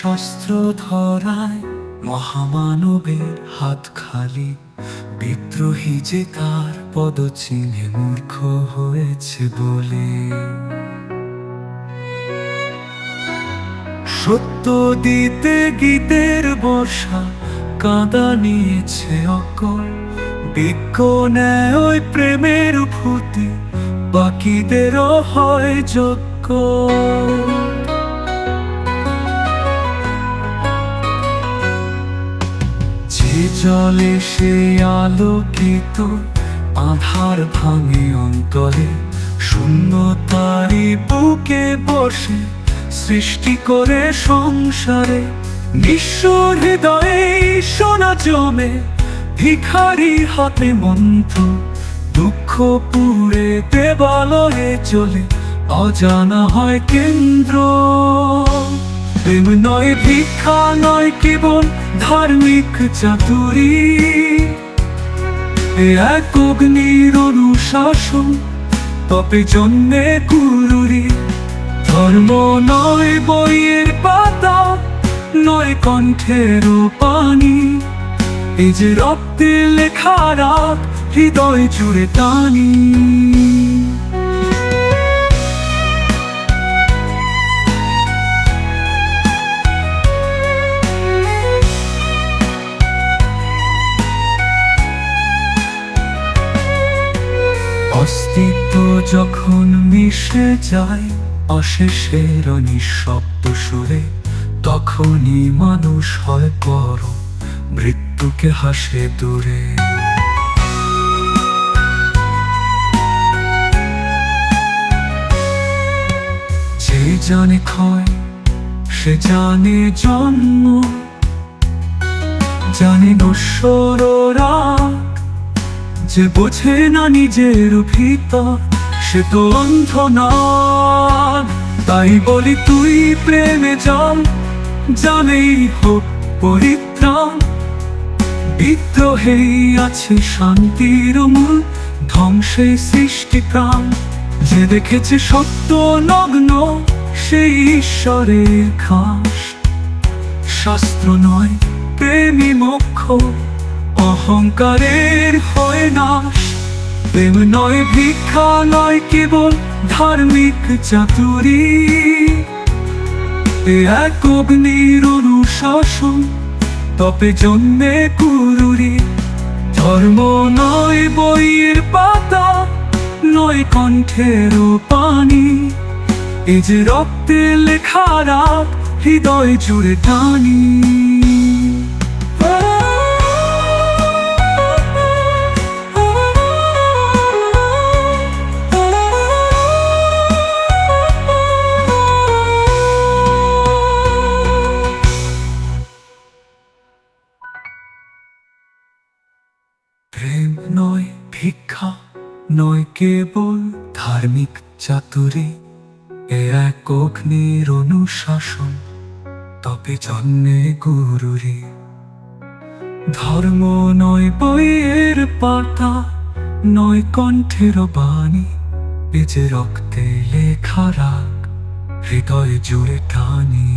শাস্ত্র ধরায় মহামানবের হাত খালি। বিদ্রোহী যে তার পদচিহ্নে মূর্খ হয়েছে বলে। সত্য দিতে গীতের বর্ষা কাঁদা নিয়েছে অকল। বিজ্ঞ নেয় ওই প্রেমের ভূতি বাকিদেরও হয় যোগ্য জলে সে আলোকিত, আধার ভাঙে অন্তরে। শূন্যতারি বুকে বসে সৃষ্টি করে সংসারে। নিঃস্ব হৃদয়ে সোনা জমে, ভিখারি হাতে মন্ত্র। দুঃখ পুড়ে দেবালয়ে চলে, অজানা হয় কেন্দ্র। প্রেম নয় ভিক্ষা, নয় কেবল ধার্মিক চাতুরি। এক অগ্নির অনুশাসন তবে জন্মে কুরুরি। ধর্ম নয় বইয়ের পাতা, নয় কণ্ঠের পানি। এই যে রক্তে লেখা রাত হৃদয় জুড়ে টানি। অস্তিত্ব যখন মিশে যায়, অশেষের নিঃশব্দ সুরে তখনই মানুষ হয় বড় মৃত্যুকে হাসে দূরে। যে জানে ক্ষয়, সে জানে জন্ম, জানে নশ্বর রাগ যে বোঝে না নিজের ভিতর সে তো অন্ধ না। তাই বলি, তুই প্রেমে জল জানেই হোক পরিত্রাণ। বিদ্রোহেই আছে শান্তির মূল, ধ্বংসে সৃষ্টি প্রাণ। যে দেখেছে সত্য নগ্ন, সেই ঈশ্বরের খাস। শাস্ত্র নয় প্রেমী মোক্ষ। অহংকারের হয় না। প্রেম নয় ভিক্ষা, নয় কেবল ধার্মিক চাতুরি। এক অগ্নির অনুশাসন তবে জন্মে কুরুরি। ধর্ম নয় বইয়ের পাতা, নয় কণ্ঠের পানি। এ যে রক্তে লেখারা হৃদয় জুড়ে টানি। ভিক্ষা নয় কেবল ধার্মিক চাতুরি, এ এক অগ্নির অনুশাসন, তবে জন্মে গুরুরি। ধর্ম নয় বইয়ের পাতা নয় কণ্ঠের বাণী যে রক্তে লেখা রাগ, হৃদয় জুড়ে টানি